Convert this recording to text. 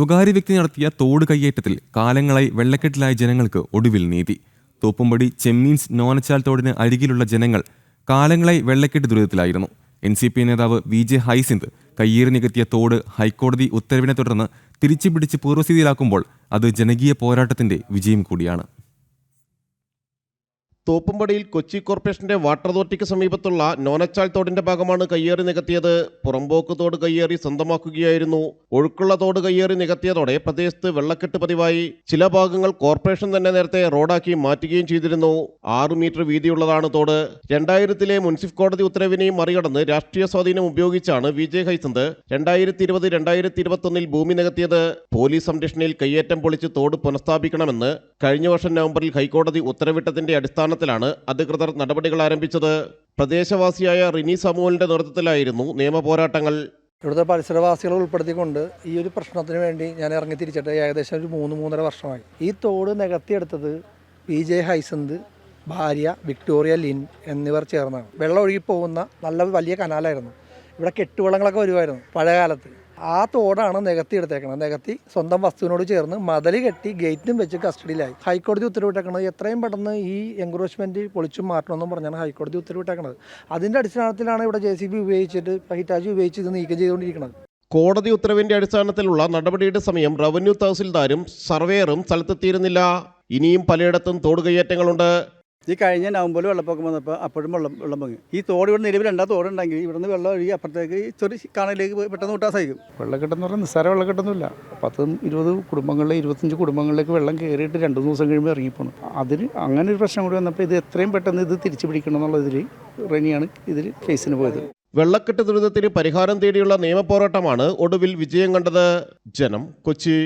സ്വകാര്യ വ്യക്തി നടത്തിയ തോട് കയ്യേറ്റത്തിൽ കാലങ്ങളായി വെള്ളക്കെട്ടിലായ ജനങ്ങൾക്ക് ഒടുവിൽ നീതി. തോപ്പുംപടി ചെമ്മീൻസ് നോനച്ചാൽ തോടിന് അരികിലുള്ള ജനങ്ങൾ കാലങ്ങളായി വെള്ളക്കെട്ട് ദുരിതത്തിലായിരുന്നു. എൻ സി പി നേതാവ് വി ജെ ഹൈസിന്ത് കയ്യേറി നികത്തിയ തോട് ഹൈക്കോടതി ഉത്തരവിനെ തുടർന്ന് തിരിച്ചുപിടിച്ച് പൂർവസ്ഥിതിയിലാക്കുമ്പോൾ അത് ജനകീയ പോരാട്ടത്തിന്റെ വിജയം കൂടിയാണ്. തോപ്പുംപടിയിൽ കൊച്ചി കോർപ്പറേഷന്റെ വാട്ടർ അതോറിറ്റിക്ക് സമീപത്തുള്ള നോനച്ചാൽ തോടിന്റെ ഭാഗമാണ് കയ്യേറി നികത്തിയത്. പുറമ്പോക്ക് തോട് കയ്യേറി സ്വന്തമാക്കുകയായിരുന്നു. ഒഴുക്കുള്ള തോട് കയ്യേറി നികത്തിയതോടെ പ്രദേശത്ത് വെള്ളക്കെട്ട് പതിവായി. ചില ഭാഗങ്ങൾ കോർപ്പറേഷൻ തന്നെ നേരത്തെ റോഡാക്കി മാറ്റുകയും ചെയ്തിരുന്നു. ആറു മീറ്റർ വീതിയുള്ളതാണ് തോട്. രണ്ടായിരത്തിലെ മുൻസിഫ് കോടതി ഉത്തരവിനെയും മറികടന്ന് രാഷ്ട്രീയ സ്വാധീനം ഉപയോഗിച്ചാണ് വി ജെ ഹൈസന്ത് രണ്ടായിരത്തി ഇരുപത് രണ്ടായിരത്തി ഇരുപത്തൊന്നിൽ ഭൂമി നികത്തിയത്. പോലീസ് സംരക്ഷണയിൽ കയ്യേറ്റം പൊളിച്ച് തോട് പുനഃസ്ഥാപിക്കണമെന്ന് കഴിഞ്ഞ വർഷം നവംബറിൽ ഹൈക്കോടതി ഉത്തരവിട്ടതിന്റെ അടിസ്ഥാനത്തിലാണ് അധികൃതർ നടപടികൾ ആരംഭിച്ചത്. പ്രദേശവാസിയായ റിനി സമൂഹലിന്റെ നേതൃത്വത്തിലായിരുന്നു നിയമപോരാട്ടങ്ങൾ ഇവിടുത്തെ പരിസരവാസികളെ ഉൾപ്പെടുത്തിക്കൊണ്ട് ഈ ഒരു പ്രശ്നത്തിന് വേണ്ടി ഞാൻ ഇറങ്ങി തിരിച്ചിട്ട് ഏകദേശം ഒരു മൂന്ന് മൂന്നര വർഷമായി. ഈ തോട് നികത്തിയെടുത്തത് പി ജെ ഹൈസന്ത് ഭാര്യ വിക്ടോറിയ ലിൻ എന്നിവർ ചേർന്നാണ്. വെള്ളം ഒഴുകി പോകുന്ന നല്ല വലിയ കനാലായിരുന്നു. ഇവിടെ കെട്ടുവള്ളങ്ങളൊക്കെ വരുമായിരുന്നു പഴയ കാലത്ത്. ആ തോടാണ് നികത്തി എടുത്തേക്കുന്നത് നികത്തി സ്വന്തം വസ്തുവിനോട് ചേർന്ന് മതിൽ കെട്ടി ഗേറ്റും വെച്ച് കസ്റ്റഡിയിലായി. ഹൈക്കോടതി ഉത്തരവിട്ടേക്കുന്നത് എത്രയും പെട്ടെന്ന് ഈ എൻക്രോച്ച്മെന്റ് പൊളിച്ചു മാറ്റണമെന്നും പറഞ്ഞാണ് ഹൈക്കോടതി ഉത്തരവിട്ടേക്കുന്നത് അതിന്റെ അടിസ്ഥാനത്തിലാണ് ഇവിടെ ജെ സി ബി ഉപയോഗിച്ചിട്ട് ഹിറ്റാച്ചി ഉപയോഗിച്ച് ഇത് നീക്കം ചെയ്തുകൊണ്ടിരിക്കുന്നത് കോടതി ഉത്തരവിന്റെ അടിസ്ഥാനത്തിലുള്ള നടപടിയുടെ സമയം റവന്യൂ തഹസിൽദാരും സർവേയറും സ്ഥലത്തെത്തിയിരുന്നില്ല. ഇനിയും പലയിടത്തും തോട് കയ്യേറ്റങ്ങളുണ്ട് ഈ കഴിഞ്ഞ നവംബറിൽ വെള്ളപ്പൊക്കം വന്നപ്പോൾ അപ്പോഴും വെള്ളം വെള്ളം പൊങ്ങി. ഈ തോട് ഇവിടെ നിലവിൽ രണ്ടാ തോടുണ്ടെങ്കിൽ ഇവിടുന്ന് വെള്ളം ഒഴുകി അപ്പുറത്തേക്ക് ഈ ചെറിയ കാണലിലേക്ക് പോയി പെട്ടെന്ന് വിട്ടാൻ സാധിക്കും. വെള്ളക്കെട്ടെന്ന് പറഞ്ഞാൽ നിസ്സാര വെള്ളക്കെട്ടൊന്നുമില്ല. പത്തും ഇരുപത് കുടുംബങ്ങളിലെ ഇരുപത്തഞ്ച് കുടുംബങ്ങളിലേക്ക് വെള്ളം കയറിയിട്ട് രണ്ട് മൂന്ന് ദിവസം കഴിയുമ്പോൾ ഇറങ്ങിപ്പോണം. അതിന് അങ്ങനെ ഒരു പ്രശ്നം കൂടി വന്നപ്പോൾ ഇത് എത്രയും പെട്ടെന്ന് ഇത് തിരിച്ചു പിടിക്കണം എന്നുള്ളതിൽ റെനിയാണ് ഇതിൽ കേസിന് പോയത്. വെള്ളക്കെട്ട് ദുരിതത്തിന് പരിഹാരം തേടിയുള്ള നിയമപോരാട്ടമാണ് ഒടുവിൽ വിജയം കണ്ടത് ജനം. കൊച്ചി